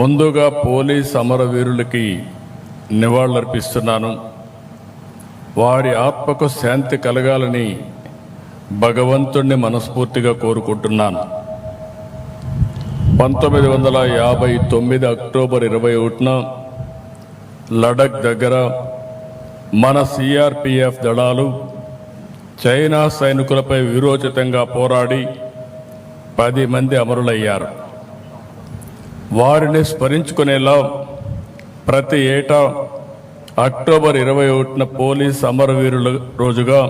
ముందుగా పోలీస్ అమరవీరులకి నివాళులర్పిస్తున్నాను. వారి ఆత్మకు శాంతి కలగాలని భగవంతుణ్ణి మనస్ఫూర్తిగా కోరుకుంటున్నాను. పంతొమ్మిది వందల యాభై తొమ్మిది అక్టోబర్ ఇరవై ఒకటిన లడక్ దగ్గర మన సిఆర్పిఎఫ్ దళాలు చైనా సైనికులపై విరోచితంగా పోరాడి పది మంది అమరులయ్యారు. వారిని స్మరించుకునేలా ప్రతి ఏటా అక్టోబర్ ఇరవై ఒకటిన పోలీస్ అమరవీరుల రోజుగా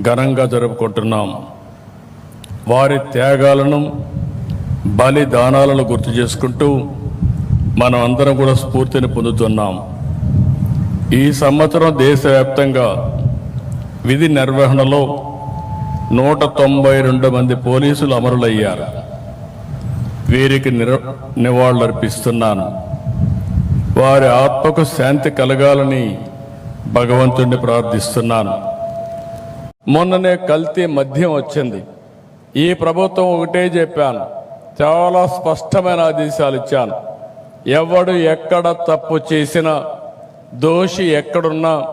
ఘనంగా జరుపుకుంటున్నాం. వారి త్యాగాలను బలిదానాలను గుర్తు చేసుకుంటూ మనం అందరం కూడా స్ఫూర్తిని పొందుతున్నాం. ఈ సంవత్సరం దేశవ్యాప్తంగా విధి నిర్వహణలో నూట తొంభై రెండు మంది పోలీసులు అమరులయ్యారు. వీరికి నివాళులర్పిస్తున్నాను. వారి ఆత్మకు శాంతి కలగాలని భగవంతుణ్ణి ప్రార్థిస్తున్నాను. మొన్ననే కల్తీ మద్యం వచ్చింది. ఈ ప్రభుత్వం ఒకటే చెప్పాను. చాలా స్పష్టమైన ఆదేశాలు ఇచ్చాను. ఎవడు ఎక్కడ తప్పు చేసినా దోషి ఎక్కడున్నా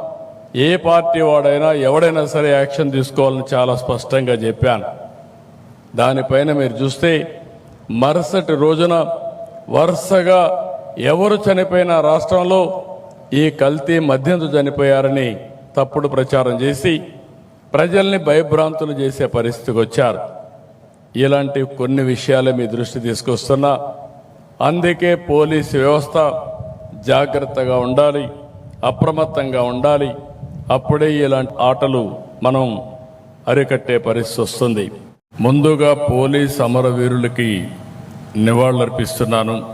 ఏ పార్టీ వాడైనా ఎవడైనా సరే యాక్షన్ తీసుకోవాలని చాలా స్పష్టంగా చెప్పాను. దానిపైన మీరు చూస్తే మరుసటి రోజున వరుసగా ఎవరు చనిపోయిన రాష్ట్రంలో ఈ కల్తీ మద్యంతో చనిపోయారని తప్పుడు ప్రచారం చేసి ప్రజల్ని భయభ్రాంతులు చేసే పరిస్థితికి వచ్చారు. ఇలాంటి కొన్ని విషయాలు మీ దృష్టి తీసుకొస్తున్నా. అందుకే పోలీసు వ్యవస్థ జాగ్రత్తగా ఉండాలి అప్రమత్తంగా ఉండాలి. అప్పుడే ఇలాంటి ఆటలు మనం అరికట్టే పరిస్థితి వస్తుంది. ముందుగా పోలీస్ అమరవీరులకి నివాళులర్పిస్తున్నాను.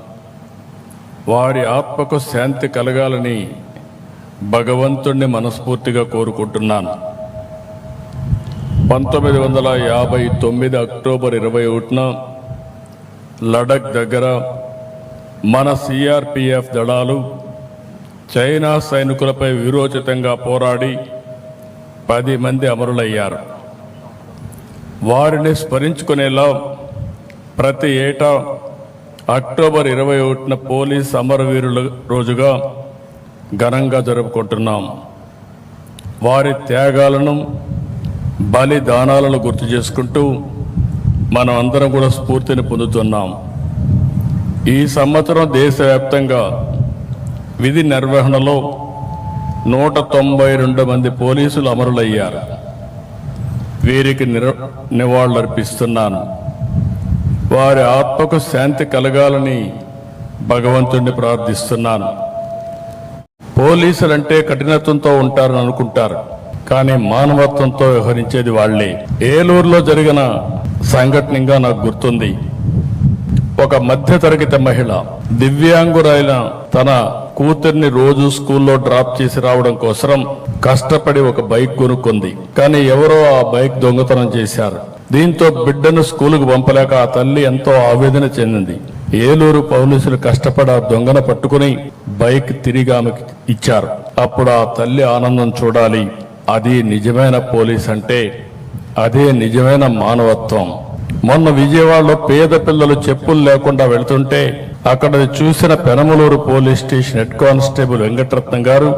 వారి ఆత్మకు శాంతి కలగాలని భగవంతుణ్ణి మనస్ఫూర్తిగా కోరుకుంటున్నాను. పంతొమ్మిది వందల యాభై తొమ్మిది అక్టోబర్ ఇరవై ఒకటిన లడక్ దగ్గర మన సిఆర్పిఎఫ్ దళాలు చైనా సైనికులపై విరోచితంగా పోరాడి పది మంది అమరులయ్యారు. వారిని స్మరించుకునేలా ప్రతి ఏటా అక్టోబర్ ఇరవై ఒకటిన పోలీస్ అమరవీరుల రోజుగా ఘనంగా జరుపుకుంటున్నాం. వారి త్యాగాలను బలిదానాలను గుర్తు చేసుకుంటూ మనం అందరం కూడా స్ఫూర్తిని పొందుతున్నాం. ఈ సంవత్సరం దేశవ్యాప్తంగా విధి నిర్వహణలో నూట తొంభై రెండు మంది పోలీసులు అమరులయ్యారు. వీరికి నిర నివాళులర్పిస్తున్నాను. వారి ఆత్మకు శాంతి కలగాలని భగవంతుణ్ణి ప్రార్థిస్తున్నాను. పోలీసులంటే కఠినత్వంతో ఉంటారని అనుకుంటారు కానీ మానవత్వంతో వ్యవహరించేది వాళ్ళే. ఏలూరులో జరిగిన సంఘటనగా నాకు గుర్తుంది. ఒక మధ్యతరగతి మహిళ దివ్యాంగురైన తన కూతుర్ని రోజు స్కూల్లో డ్రాప్ చేసి రావడం కోసం కష్టపడి ఒక బైక్ కొనుక్కుంది. కానీ ఎవరో ఆ బైక్ దొంగతనం చేశారు. దీంతో బిడ్డను స్కూలుకు పంపలేక ఆ తల్లి ఎంతో ఆవేదన చెందింది. ఏలూరు పోలీసులు కష్టపడి ఆ దొంగను పట్టుకుని బైక్ తిరిగి ఆమెకి ఇచ్చారు. అప్పుడు ఆ తల్లి ఆనందం చూడాలి. అది నిజమైన పోలీస్ అంటే అదే నిజమైన మానవత్వం. మొన్న విజయవాడలో పేద పిల్లలు చెప్పులు లేకుండా వెళ్తుంటే అక్కడ చూసిన Penamaluru police station head constable Venkataratnam గారు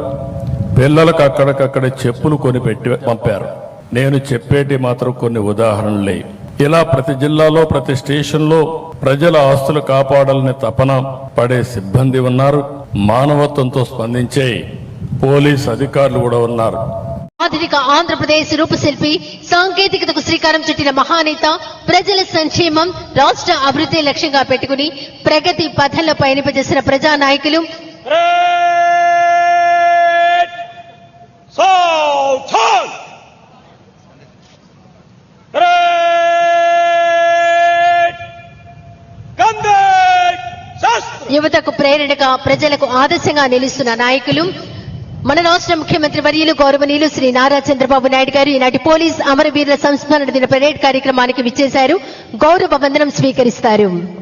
పిల్లలకు అక్కడికక్కడ చెప్పులు కొని పెట్టి పంపారు. నేను చెప్పేటి మాత్రం కొన్ని ఉదాహరణలే. ఇలా ప్రతి జిల్లాలో ప్రతి స్టేషన్లో ప్రజల ఆస్తులు కాపాడాలని తపన పడే సిబ్బంది ఉన్నారు. మానవత్వంతో స్పందించే పోలీస్ అధికారులు కూడా ఉన్నారు. ఆధునిక ఆంధ్రప్రదేశ్ రూపశిల్పి సాంకేతికతకు శ్రీకారం చుట్టిన మహానేత ప్రజల సంక్షేమం రాష్ట్ర అభివృద్ధి లక్ష్యంగా పెట్టుకుని ప్రగతి పథంలో పయనింపజేసిన ప్రజానాయకులు. Sultan! యువతకు ప్రేరణగా ప్రజలకు ఆదర్శంగా నిలుస్తున్న నాయకులు మన రాష్ట్ర ముఖ్యమంత్రి వర్యులు గౌరవనీయులు శ్రీ నారా చంద్రబాబు నాయుడు గారు ఈనాటి పోలీస్ అమరవీరుల సంస్మరణ దిన పరేడ్ కార్యక్రమానికి విచ్చేశారు. గౌరవ వందనం స్వీకరిస్తారు.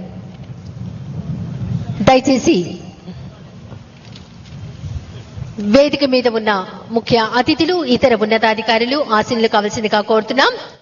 దయచేసి వేదిక మీద ఉన్న ముఖ్య అతిథులు ఇతర ఉన్నతాధికారులు ఆశీనులు కావలసిందిగా కోరుతున్నాం.